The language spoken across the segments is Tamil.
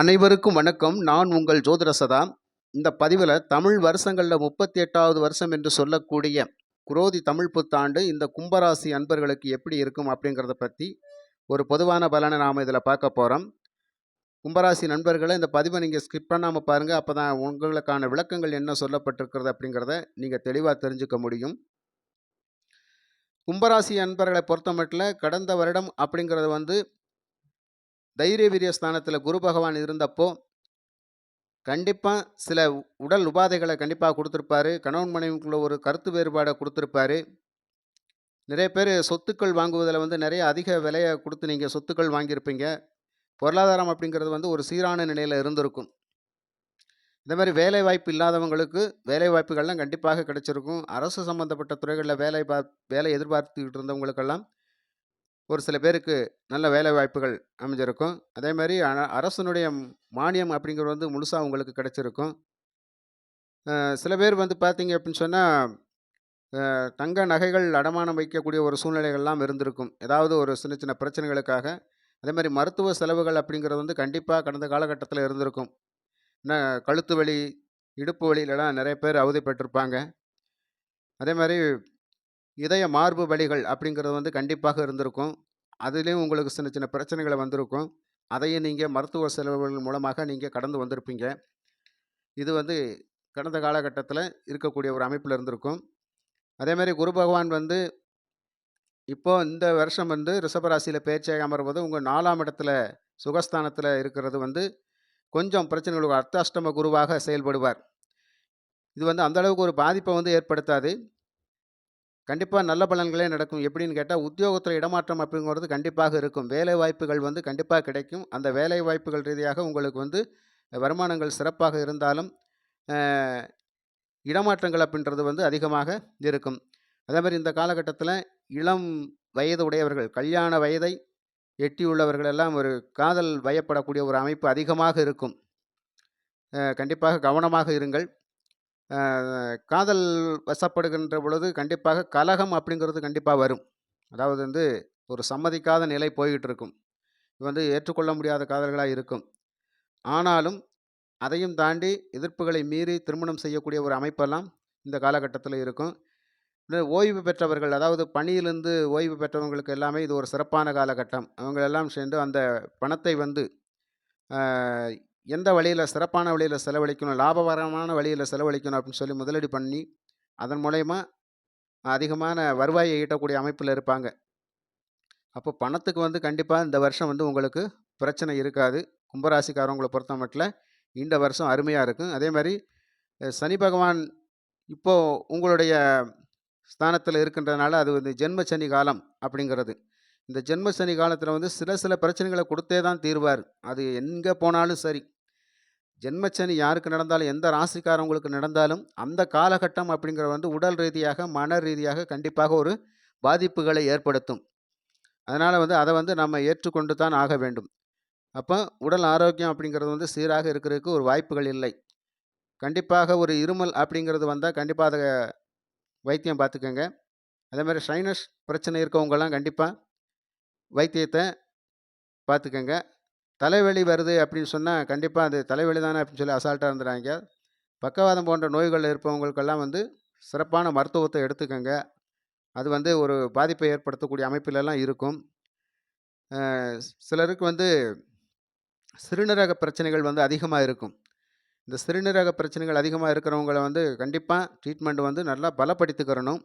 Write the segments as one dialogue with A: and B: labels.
A: அனைவருக்கும் வணக்கம். நான் உங்கள் ஜோதிட சதா இந்த பதிவில் தமிழ் வருஷங்களில் முப்பத்தி எட்டாவது வருஷம் என்று சொல்லக்கூடிய குரோதி தமிழ் புத்தாண்டு இந்த கும்பராசி அன்பர்களுக்கு எப்படி இருக்கும் அப்படிங்கிறத பற்றி ஒரு பொதுவான பலனை நாம் இதில் பார்க்க போகிறோம் கும்பராசி நண்பர்களை இந்த பதிவை நீங்கள் ஸ்கிப் பண்ணாமல் பாருங்கள் அப்போ தான் உங்களுக்கான விளக்கங்கள் என்ன சொல்லப்பட்டிருக்கிறது அப்படிங்கிறத நீங்கள் தெளிவாக தெரிஞ்சுக்க முடியும். கும்பராசி அன்பர்களை பொறுத்த மட்டும் கடந்த வருடம் அப்படிங்கிறது வந்து தைரிய வீரிய ஸ்தானத்தில் குரு பகவான் இருந்தப்போ கண்டிப்பாக சில உடல் உபாதைகளை கண்டிப்பாக கொடுத்துருப்பாரு. கணவன் மனைவிக்குள்ள ஒரு கருத்து வேறுபாடை கொடுத்துருப்பாரு. நிறைய பேர் சொத்துக்கள் வாங்குவதில் வந்து நிறைய அதிக விலையை கொடுத்து நீங்கள் சொத்துக்கள் வாங்கியிருப்பீங்க. பொருளாதாரம் அப்படிங்கிறது வந்து ஒரு சீரான நிலையில் இருந்திருக்கும். இந்த மாதிரி வேலை வாய்ப்பு இல்லாதவங்களுக்கு வேலை வாய்ப்புகள்லாம் கண்டிப்பாக கிடைச்சிருக்கும். அரசு சம்மந்தப்பட்ட துறைகளில் வேலை பா வேலை எதிர்பார்த்துக்கிட்டு இருந்தவங்களுக்கெல்லாம் ஒரு சில பேருக்கு நல்ல வேலை வாய்ப்புகள் அமைஞ்சிருக்கும். அதே மாதிரி அரசனுடைய மானியம் அப்படிங்கிறது வந்து முழுசாக உங்களுக்கு கிடைச்சிருக்கும். சில பேர் வந்து பார்த்தீங்க அப்படின்னு சொன்னால் தங்க நகைகள் அடமானம் வைக்கக்கூடிய ஒரு சூழ்நிலைகள்லாம் இருந்திருக்கும். ஏதாவது ஒரு சின்ன சின்ன பிரச்சனைகளுக்காக. அதே மாதிரி மருத்துவ செலவுகள் அப்படிங்கிறது வந்து கண்டிப்பாக கடந்த காலகட்டத்தில் இருந்திருக்கும். என்ன கழுத்து வலி இடுப்பு வலியிலலாம் நிறைய பேர் அவதிப்பட்டிருப்பாங்க. அதே மாதிரி இதய மார்பு வழிகள் அப்படிங்கிறது வந்து கண்டிப்பாக இருந்திருக்கும். அதுலேயும் உங்களுக்கு சின்ன சின்ன பிரச்சனைகளை வந்திருக்கும். அதையும் நீங்கள் மருத்துவ செலவுகள் மூலமாக நீங்கள் கடந்து வந்திருப்பீங்க. இது வந்து கடந்த காலகட்டத்தில் இருக்கக்கூடிய ஒரு அமைப்பில் இருந்திருக்கும். அதேமாதிரி குரு பகவான் வந்து இப்போது இந்த வருஷம் வந்து ரிஷபராசியில் பேச்சாக அமர்வது உங்கள் நாலாம் இடத்துல சுகஸ்தானத்தில் இருக்கிறது வந்து கொஞ்சம் பிரச்சனைகளுக்கு அர்த்தாஷ்டம குருவாக செயல்படுவார். இது வந்து அந்த அளவுக்கு ஒரு பாதிப்பை வந்து ஏற்படுத்தாது. கண்டிப்பாக நல்ல பலன்களே நடக்கும். எப்படின்னு கேட்டால் உத்தியோகத்தில் இடமாற்றம் அப்படிங்கிறது கண்டிப்பாக இருக்கும். வேலை வாய்ப்புகள் வந்து கண்டிப்பாக கிடைக்கும். அந்த வேலை வாய்ப்புகள் ரீதியாக உங்களுக்கு வந்து வருமானங்கள் சிறப்பாக இருந்தாலும் இடமாற்றங்கள் அப்படின்றது வந்து அதிகமாக இருக்கும். அதே மாதிரி இந்த காலகட்டத்தில் இளம் வயது உடையவர்கள் கல்யாண வயதை எட்டியுள்ளவர்கள் எல்லாம் ஒரு காதல் வயப்படக்கூடிய ஒரு அமைப்பு அதிகமாக இருக்கும். கண்டிப்பாக கவனமாக இருங்கள். காதல் வசப்படுகின்ற பொழுது கண்டிப்பாக கலகம் அப்படிங்கிறது கண்டிப்பாக வரும். அதாவது வந்து ஒரு சம்மதிக்காத நிலை போய்கிட்டு இருக்கும் இது வந்து ஏற்றுக்கொள்ள முடியாத காதல்களாக இருக்கும். ஆனாலும் அதையும் தாண்டி எதிர்ப்புகளை மீறி திருமணம் செய்யக்கூடிய ஒரு அமைப்பெல்லாம் இந்த காலகட்டத்தில் இருக்கும். ஓய்வு பெற்றவர்கள் அதாவது பணியிலிருந்து ஓய்வு பெற்றவங்களுக்கு எல்லாமே இது ஒரு சிறப்பான காலகட்டம். அவங்களெல்லாம் சேர்ந்து அந்த பணத்தை வந்து எந்த வழியில் சிறப்பான வழியில் செலவழிக்கணும் லாபகரமான வழியில் செலவழிக்கணும் அப்படின்னு சொல்லி முதலீடு பண்ணி அதன் மூலயமா அதிகமான வருவாயை ஈட்டக்கூடிய அமைப்பில் இருப்பாங்க. அப்போ பணத்துக்கு வந்து கண்டிப்பாக இந்த வருஷம் வந்து உங்களுக்கு பிரச்சனை இருக்காது. கும்பராசிக்காரவங்களை பொறுத்த மட்டும் இந்த வருஷம் அருமையாக இருக்கும். அதே மாதிரி சனி பகவான் இப்போது உங்களுடைய ஸ்தானத்தில் இருக்கின்றனால அது வந்து ஜென்ம சனி காலம் அப்படிங்கிறது. இந்த ஜென்ம சனி காலத்தில் வந்து சில சில பிரச்சனைகளை கொடுத்தே தான் தீர்வார். அது எங்கே போனாலும் சரி. ஜென்மச்சனி யாருக்கு நடந்தாலும் எந்த ராசிக்காரவங்களுக்கு நடந்தாலும் அந்த காலகட்டம் அப்படிங்கிற வந்து உடல் ரீதியாக மன ரீதியாக கண்டிப்பாக ஒரு பாதிப்புகளை ஏற்படுத்தும். அதனால் வந்து அதை வந்து நம்ம ஏற்றுக்கொண்டு தான் ஆக வேண்டும். அப்போ உடல் ஆரோக்கியம் அப்படிங்கிறது வந்து சீராக இருக்கிறதுக்கு ஒரு வாய்ப்புகள் இல்லை. கண்டிப்பாக ஒரு இருமல் அப்படிங்கிறது வந்தால் கண்டிப்பாக அதை வைத்தியம் பார்த்துக்கோங்க. அதே மாதிரி ஷைனஸ் பிரச்சனை இருக்கவங்கெல்லாம் கண்டிப்பாக வைத்தியத்தை பார்த்துக்கோங்க. தலைவலி வருது அப்படின்னு சொன்னால் கண்டிப்பாக அது தலைவலி தானே அப்படின்னு சொல்லி அசால்ட்டாக இருந்துறாங்க. பக்கவாதம் போன்ற நோய்கள் இருப்பவங்களுக்கெல்லாம் வந்து சிறப்பான மருத்துவத்தை எடுத்துக்கோங்க. அது வந்து ஒரு பாதிப்பை ஏற்படுத்தக்கூடிய அமைப்பிலெல்லாம் இருக்கும். சிலருக்கு வந்து சிறுநீரக பிரச்சனைகள் வந்து அதிகமாக இருக்கும். இந்த சிறுநீரக பிரச்சனைகள் அதிகமாக இருக்கிறவங்கள வந்து கண்டிப்பாக ட்ரீட்மெண்ட் வந்து நல்லா பலப்படுத்திக்கிறணும்.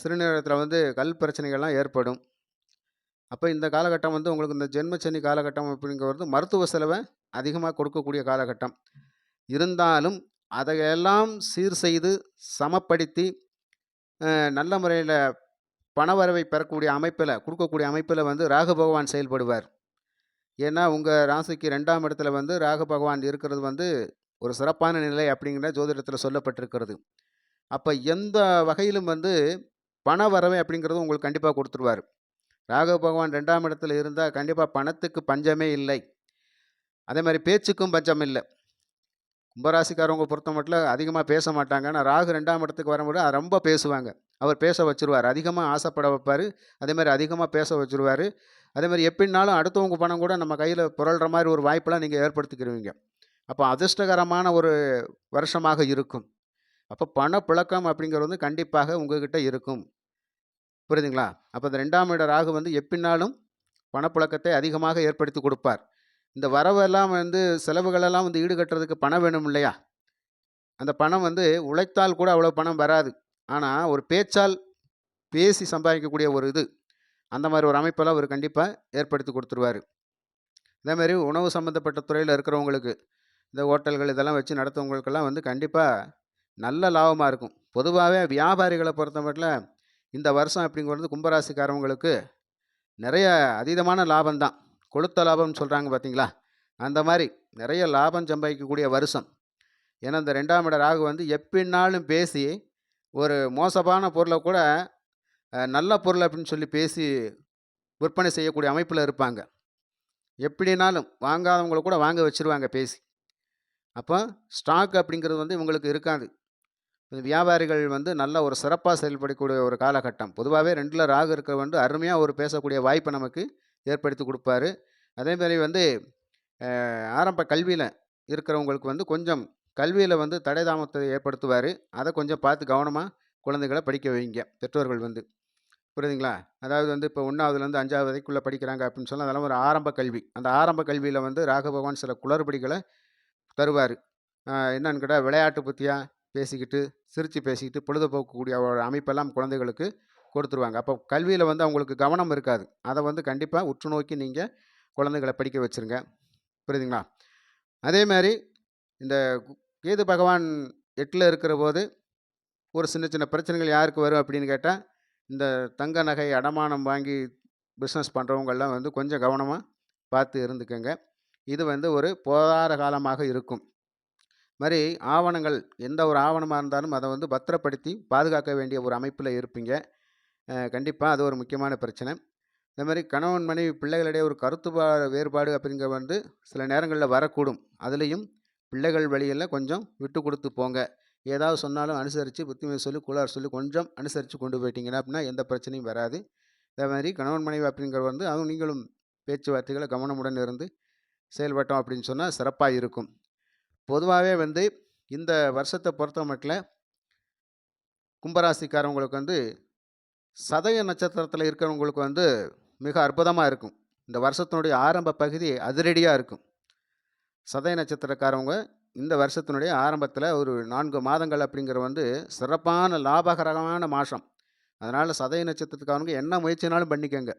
A: சிறுநீரகத்தில் வந்து கல் பிரச்சனைகள்லாம் ஏற்படும். அப்போ இந்த காலகட்டம் வந்து உங்களுக்கு இந்த ஜென்மச்சனி காலகட்டம் அப்படிங்கிறது மருத்துவ செலவை அதிகமாக கொடுக்கக்கூடிய காலகட்டம். இருந்தாலும் அதையெல்லாம் சீர் செய்து சமப்படுத்தி நல்ல முறையில் பணவரவை பெறக்கூடிய அமைப்பில் கொடுக்கக்கூடிய அமைப்பில் வந்து ராகு பகவான் செயல்படுவார். ஏன்னா உங்கள் ராசிக்கு ரெண்டாம் இடத்துல வந்து ராகு பகவான் இருக்கிறது வந்து ஒரு சிறப்பான நிலை அப்படிங்கிற ஜோதிடத்தில் சொல்லப்பட்டிருக்கிறது. அப்போ எந்த வகையிலும் வந்து பண வரவை அப்படிங்கிறது உங்களுக்கு கண்டிப்பாக கொடுத்துருவார். ராகு பகவான் ரெண்டாம் இடத்துல இருந்தால் கண்டிப்பாக பணத்துக்கு பஞ்சமே இல்லை. அதே மாதிரி பேச்சுக்கும் பஞ்சம் இல்லை. கும்பராசிக்காரவங்க பொறுத்த மட்டும் அதிகமாக பேச மாட்டாங்க. ஆனால் ராகு ரெண்டாம் இடத்துக்கு வரும்போது ரொம்ப பேசுவாங்க. அவர் பேச வச்சிருவார். அதிகமாக ஆசைப்பட வைப்பார். அதே மாதிரி அதிகமாக பேச வச்சிருவார். அதே மாதிரி எப்படினாலும் அடுத்தவங்க பணம் கூட நம்ம கையில் புரள்கிற மாதிரி ஒரு வாய்ப்பெல்லாம் நீங்கள் ஏற்படுத்திக்கிருவீங்க. அப்போ அதிர்ஷ்டகரமான ஒரு வருஷமாக இருக்கும். அப்போ பணப்புழக்கம் அப்படிங்கிறது வந்து கண்டிப்பாக உங்ககிட்ட இருக்கும். புரியுதுங்களா? அப்போ இந்த ரெண்டாம் இட ராகு வந்து எப்பின்னாலும் பணப்புழக்கத்தை அதிகமாக ஏற்படுத்தி கொடுப்பார். இந்த வரவெல்லாம் வந்து செலவுகளெல்லாம் வந்து ஈடுகட்டுறதுக்கு பணம் வேணும் இல்லையா? அந்த பணம் வந்து உழைத்தால் கூட அவ்வளோ பணம் வராது. ஆனால் ஒரு பேச்சால் பேசி சம்பாதிக்கக்கூடிய ஒரு இது. அந்த மாதிரி ஒரு அமைப்பெல்லாம் அவர் கண்டிப்பாக ஏற்படுத்தி கொடுத்துருவாரு. அதேமாதிரி உணவு சம்மந்தப்பட்ட துறையில் இருக்கிறவங்களுக்கு இந்த ஹோட்டல்கள் இதெல்லாம் வச்சு நடத்துறவங்களுக்கெல்லாம் வந்து கண்டிப்பாக நல்ல லாபமாக இருக்கும். பொதுவாகவே வியாபாரிகளை பொறுத்த மட்டும் இந்த வருஷம் அப்படிங்கிறது கும்பராசிக்காரவங்களுக்கு நிறைய அதீதமான லாபம் தான் கொளுத்த லாபம்னு சொல்கிறாங்க பார்த்தீங்களா அந்த மாதிரி நிறைய லாபம் சம்பாதிக்கக்கூடிய வருஷம். ஏன்னா இந்த ரெண்டாம் இட ராகு வந்து எப்பின்னாலும் பேசி ஒரு மோசமான பொருளை கூட நல்ல பொருள் அப்படின்னு சொல்லி பேசி விற்பனை செய்யக்கூடிய அமைப்பில் இருப்பாங்க. எப்படினாலும் வாங்காதவங்களை கூட வாங்க வச்சிருவாங்க பேசி. அப்போ ஸ்டாக் அப்படிங்கிறது வந்து இவங்களுக்கு இருக்காது. வியாபாரிகள் வந்து நல்ல ஒரு சிறப்பாக செயல்படக்கூடிய ஒரு காலகட்டம். பொதுவாகவே ரெண்டில் ராகு இருக்கிற வந்து அருமையாக ஒரு பேசக்கூடிய வாய்ப்பை நமக்கு ஏற்படுத்தி கொடுப்பாரு. அதே மாதிரி வந்து ஆரம்ப கல்வியில் இருக்கிறவங்களுக்கு வந்து கொஞ்சம் கல்வியில் வந்து தடை தாமத்தை ஏற்படுத்துவார். அதை கொஞ்சம் பார்த்து கவனமாக குழந்தைகளை படிக்க வைங்க பெற்றோர்கள் வந்து. புரியுதுங்களா? அதாவது வந்து இப்போ ஒன்றாவதுலேருந்து அஞ்சாவது வரைக்குள்ளே படிக்கிறாங்க அப்படின்னு சொன்னால் அதெல்லாம் ஒரு ஆரம்ப கல்வி. அந்த ஆரம்ப கல்வியில் வந்து ராக பகவான் சில குளறுபடிகளை தருவார். என்னன்னு கேட்டால் விளையாட்டு புத்தியாக பேசிக்கிட்டு சிரித்து பேசிக்கிட்டு பொழுதுபோக்கக்கூடிய அவரோட அமைப்பெல்லாம் குழந்தைகளுக்கு கொடுத்துருவாங்க. அப்போ கல்வியில் வந்து அவங்களுக்கு கவனம் இருக்காது. அதை வந்து கண்டிப்பாக உற்று நோக்கி நீங்கள் குழந்தைகளை படிக்க வச்சுருங்க. புரியுதுங்களா? அதே மாதிரி இந்த கேது பகவான் எட்டில் இருக்கிற போது ஒரு சின்ன சின்ன பிரச்சனைகள் யாருக்கு வரும் அப்படின்னு கேட்டால் இந்த தங்க நகை அடமானம் வாங்கி பிஸ்னஸ் பண்ணுறவங்கெல்லாம் வந்து கொஞ்சம் கவனமாக பார்த்து இருந்துக்கோங்க. இது வந்து ஒரு போதார காலமாக இருக்கும். மாதிரி ஆவணங்கள் எந்த ஒரு ஆவணமாக இருந்தாலும் அதை வந்து பத்திரப்படுத்தி பாதுகாக்க வேண்டிய ஒரு அமைப்பில் இருப்பீங்க. கண்டிப்பாக அது ஒரு முக்கியமான பிரச்சனை. இந்த மாதிரி கணவன் மனைவி பிள்ளைகளிடையே ஒரு கருத்து வேறுபாடு அப்படிங்கிற வந்து சில நேரங்களில் வரக்கூடும். அதுலேயும் பிள்ளைகள் வழியில் கொஞ்சம் விட்டு கொடுத்து போங்க. ஏதாவது சொன்னாலும் அனுசரித்து புத்திமதி சொல்லி கூலார் சொல்லி கொஞ்சம் அனுசரித்து கொண்டு போயிட்டீங்கன்னா அப்படின்னா எந்த பிரச்சனையும் வராது. அதே மாதிரி கணவன் மனைவி அப்படிங்கிற வந்து அதுவும் நீங்களும் பேச்சுவார்த்தைகளை கவனமுடன் இருந்து செயல்பட்டோம் அப்படின்னு சொன்னால் சிறப்பாக இருக்கும். பொதுவாகவே வந்து இந்த வருஷத்தை பொறுத்த மட்டும் கும்பராசிக்காரவங்களுக்கு வந்து சதய நட்சத்திரத்தில் இருக்கிறவங்களுக்கு வந்து மிக அற்புதமாக இருக்கும். இந்த வருஷத்தினுடைய ஆரம்ப பகுதி அதிரடியாக இருக்கும். சதய நட்சத்திரக்காரவங்க இந்த வருஷத்தினுடைய ஆரம்பத்தில் ஒரு நான்கு மாதங்கள் அப்படிங்கிற வந்து சிறப்பான லாபகரமான மாதம் அதனால் சதய நட்சத்திரத்துக்காரவங்க என்ன முயற்சினாலும் பண்ணிக்கோங்க.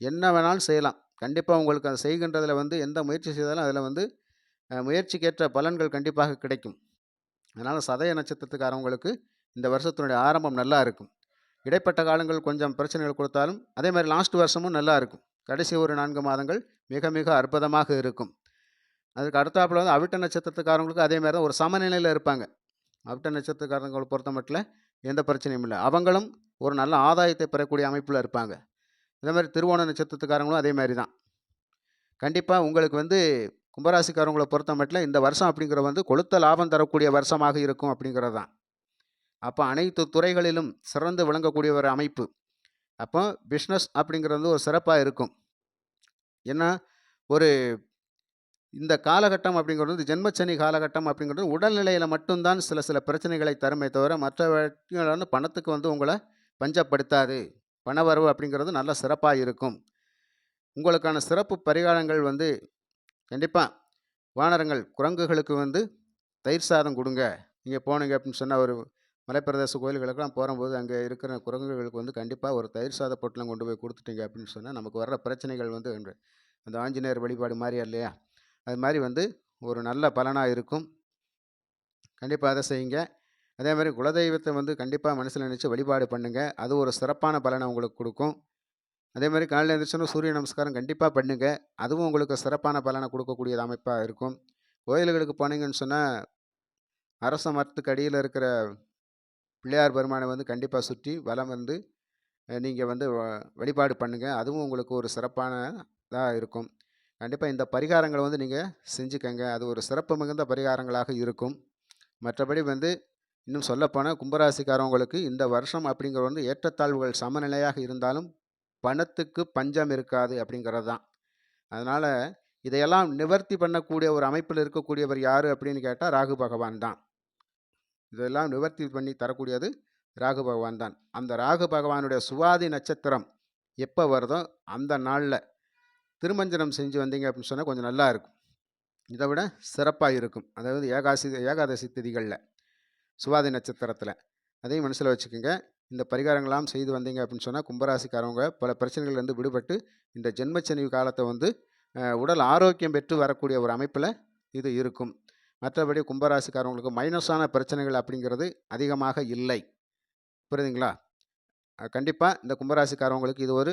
A: என்ன வேணாலும் செய்யலாம். கண்டிப்பாக உங்களுக்கு அதை செய்கின்றதில் வந்து எந்த முயற்சி செய்தாலும் அதில் வந்து முயற்சிக்கேற்ற பலன்கள் கண்டிப்பாக கிடைக்கும். அதனால் சதய நட்சத்திரத்துக்காரவங்களுக்கு இந்த வருஷத்தினுடைய ஆரம்பம் நல்லா இருக்கும். இடைப்பட்ட காலங்கள் கொஞ்சம் பிரச்சனைகள் கொடுத்தாலும் அதே மாதிரி லாஸ்ட் வருஷமும் நல்லா இருக்கும். கடைசி ஒரு நான்கு மாதங்கள் மிக மிக அற்புதமாக இருக்கும். அதுக்கு அடுத்தாப்பில் வந்து அவிட்ட நட்சத்திரத்துக்காரங்களுக்கு அதே மாதிரி தான் ஒரு சமநிலையில் இருப்பாங்க. அவிட்ட நட்சத்திரக்காரங்களை பொறுத்த மட்டும் எந்த பிரச்சனையும் இல்லை. அவங்களும் ஒரு நல்ல ஆதாயத்தை பெறக்கூடிய அமைப்பில் இருப்பாங்க. இதே மாதிரி திருவோண நட்சத்திரத்துக்காரங்களும் அதே மாதிரி தான். கண்டிப்பாக உங்களுக்கு வந்து கும்பராசிக்காரங்களை பொறுத்த மட்டும் இந்த வருஷம் அப்படிங்கிற வந்து கொளுத்த லாபம் தரக்கூடிய வருஷமாக இருக்கும் அப்படிங்கிறது தான். அப்போ அனைத்து துறைகளிலும் சிறந்து விளங்கக்கூடிய ஒரு அமைப்பு. அப்போ பிஸ்னஸ் அப்படிங்கிறது ஒரு சிறப்பாக இருக்கும். ஏன்னா ஒரு இந்த காலகட்டம் அப்படிங்கிறது வந்து ஜென்மச்சனி காலகட்டம் அப்படிங்கிறது உடல்நிலையில் மட்டும்தான் சில சில பிரச்சனைகளை தருமே தவிர மற்ற வந்து பணத்துக்கு வந்து உங்களை பஞ்சப்படுத்தாது. பணவரவு அப்படிங்கிறது நல்ல சிறப்பாக இருக்கும். உங்களுக்கான சிறப்பு பரிகாரங்கள் வந்து கண்டிப்பாக வானரங்கள் குரங்குகளுக்கு வந்து தயிர் சாதம் கொடுங்க. நீங்கள் போனீங்க அப்படின்னு சொன்னால் ஒரு மலைப்பிரதேச கோயில்களுக்கெல்லாம் போகும்போது அங்கே இருக்கிற குரங்குகளுக்கு வந்து கண்டிப்பாக ஒரு தயிர் சாத பொட்டலம் கொண்டு போய் கொடுத்துட்டீங்க அப்படின்னு சொன்னால் நமக்கு வர்ற பிரச்சனைகள் வந்து அந்த- அந்த ஆஞ்சநேயர் வழிபாடு மாதிரியா இல்லையா? அது மாதிரி வந்து ஒரு நல்ல பலனாக இருக்கும். கண்டிப்பாக அதை செய்யுங்க. அதே மாதிரி குலதெய்வத்தை வந்து கண்டிப்பாக மனசில் நினச்சி வழிபாடு பண்ணுங்கள் அது ஒரு சிறப்பான பலனை உங்களுக்கு கொடுக்கும். அதே மாதிரி காலையில் எழுந்திரிச்சோன்னா சூரிய நமஸ்காரம் கண்டிப்பாக பண்ணுங்கள் அதுவும் உங்களுக்கு சிறப்பான பலனை கொடுக்கக்கூடிய அமைப்பாக இருக்கும். கோயில்களுக்கு போனீங்கன்னு சொன்னால் அரச மரத்துக்கு அடியில் இருக்கிற பிள்ளையார் பெருமானை வந்து கண்டிப்பாக சுற்றி வலம் வந்து நீங்கள் வந்து வ- வழிபாடு பண்ணுங்கள் அதுவும் உங்களுக்கு ஒரு சிறப்பானதாக இருக்கும். கண்டிப்பாக இந்த பரிகாரங்களை வந்து நீங்கள் செஞ்சுக்கங்க. அது ஒரு சிறப்பு மிகுந்த பரிகாரங்களாக இருக்கும். மற்றபடி வந்து இன்னும் சொல்லப்போனால் கும்பராசிக்காரவங்களுக்கு இந்த வருஷம் அப்படிங்கிற வந்து ஏற்றத்தாழ்வுகள் சமநிலையாக இருந்தாலும் பணத்துக்கு பஞ்சம் இருக்காது அப்படிங்கிறது தான். அதனால் இதையெல்லாம் நிவர்த்தி பண்ணக்கூடிய ஒரு அமைப்பில் இருக்கக்கூடியவர் யார் அப்படின்னு கேட்டால் ராகு பகவான் தான். இதெல்லாம் நிவர்த்தி பண்ணி தரக்கூடியது ராகு பகவான் தான். அந்த ராகு பகவானுடைய சுவாதி நட்சத்திரம் எப்போ வருதோ அந்த நாளில் திருமஞ்சனம் செஞ்சு வந்தீங்க அப்படின்னு சொன்னால் கொஞ்சம் நல்லா இருக்கும். இதை விட சிறப்பாக இருக்கும். அதாவது ஏகாசி ஏகாதசி திதிகளில் சுவாதி நட்சத்திரத்தில். அதையும் மனசில் வச்சுக்கோங்க. இந்த பரிகாரங்கள்லாம் செய்து வந்தீங்க அப்படின்னு சொன்னால் கும்பராசிக்காரவங்க பல பிரச்சனைகள்லேருந்து விடுபட்டு இந்த ஜென்மச்சனி காலத்தை வந்து உடல் ஆரோக்கியம் பெற்று வரக்கூடிய ஒரு அமைப்பில் இது இருக்கும். மற்றபடி கும்பராசிக்காரவங்களுக்கு மைனஸான பிரச்சனைகள் அப்படிங்கிறது அதிகமாக இல்லை. புரியுதுங்களா? கண்டிப்பாக இந்த கும்பராசிக்காரவங்களுக்கு இது ஒரு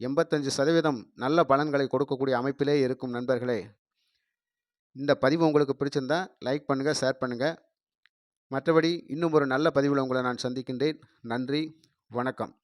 A: எண்பத்தஞ்சு சதவீதம் நல்ல பலன்களை கொடுக்கக்கூடிய அமைப்பிலே இருக்கும் நண்பர்களே. இந்த பதிவு உங்களுக்கு பிடிச்சிருந்தா லைக் பண்ணுங்கள் ஷேர் பண்ணுங்கள் மற்றபடி இன்னும் ஒரு நல்ல பதிவில் உங்களை நான் சந்திக்கின்றேன். நன்றி வணக்கம்.